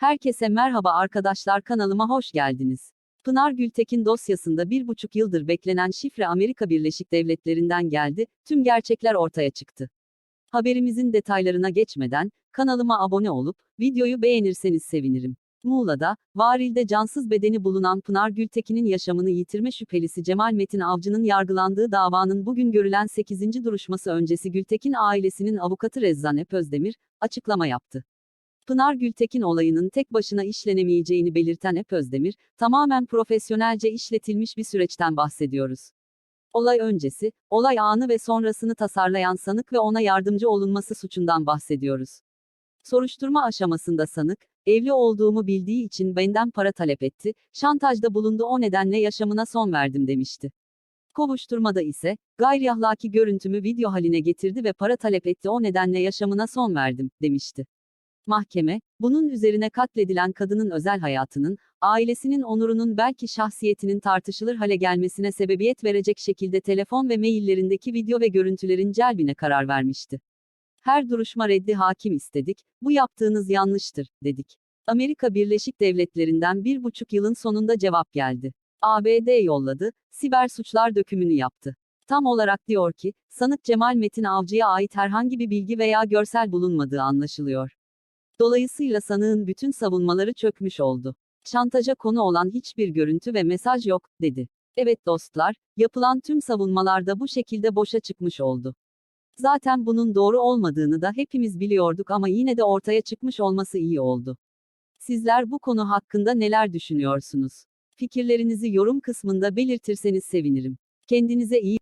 Herkese merhaba arkadaşlar kanalıma hoş geldiniz. Pınar Gültekin dosyasında bir buçuk yıldır beklenen şifre Amerika Birleşik Devletleri'nden geldi, tüm gerçekler ortaya çıktı. Haberimizin detaylarına geçmeden, kanalıma abone olup, videoyu beğenirseniz sevinirim. Muğla'da, varilde cansız bedeni bulunan Pınar Gültekin'in yaşamını yitirme şüphelisi Cemal Metin Avcı'nın yargılandığı davanın bugün görülen 8. duruşması öncesi Gültekin ailesinin avukatı Rezzan Özdemir, açıklama yaptı. Pınar Gültekin olayının tek başına işlenemeyeceğini belirten Ep Özdemir, tamamen profesyonelce işletilmiş bir süreçten bahsediyoruz. Olay öncesi, olay anı ve sonrasını tasarlayan sanık ve ona yardımcı olunması suçundan bahsediyoruz. Soruşturma aşamasında sanık, evli olduğumu bildiği için benden para talep etti, şantajda bulundu o nedenle yaşamına son verdim demişti. Kovuşturmada ise, gayri ahlaki görüntümü video haline getirdi ve para talep etti o nedenle yaşamına son verdim, demişti. Mahkeme, bunun üzerine katledilen kadının özel hayatının, ailesinin onurunun belki şahsiyetinin tartışılır hale gelmesine sebebiyet verecek şekilde telefon ve maillerindeki video ve görüntülerin celbine karar vermişti. Her duruşma reddi hakim istedik, bu yaptığınız yanlıştır, dedik. Amerika Birleşik Devletleri'nden bir buçuk yılın sonunda cevap geldi. ABD yolladı, siber suçlar dökümünü yaptı. Tam olarak diyor ki, sanık Cemal Metin Avcı'ya ait herhangi bir bilgi veya görsel bulunmadığı anlaşılıyor. Dolayısıyla sanığın bütün savunmaları çökmüş oldu. Şantaja konu olan hiçbir görüntü ve mesaj yok, dedi. Evet dostlar, yapılan tüm savunmalar da bu şekilde boşa çıkmış oldu. Zaten bunun doğru olmadığını da hepimiz biliyorduk ama yine de ortaya çıkmış olması iyi oldu. Sizler bu konu hakkında neler düşünüyorsunuz? Fikirlerinizi yorum kısmında belirtirseniz sevinirim. Kendinize iyi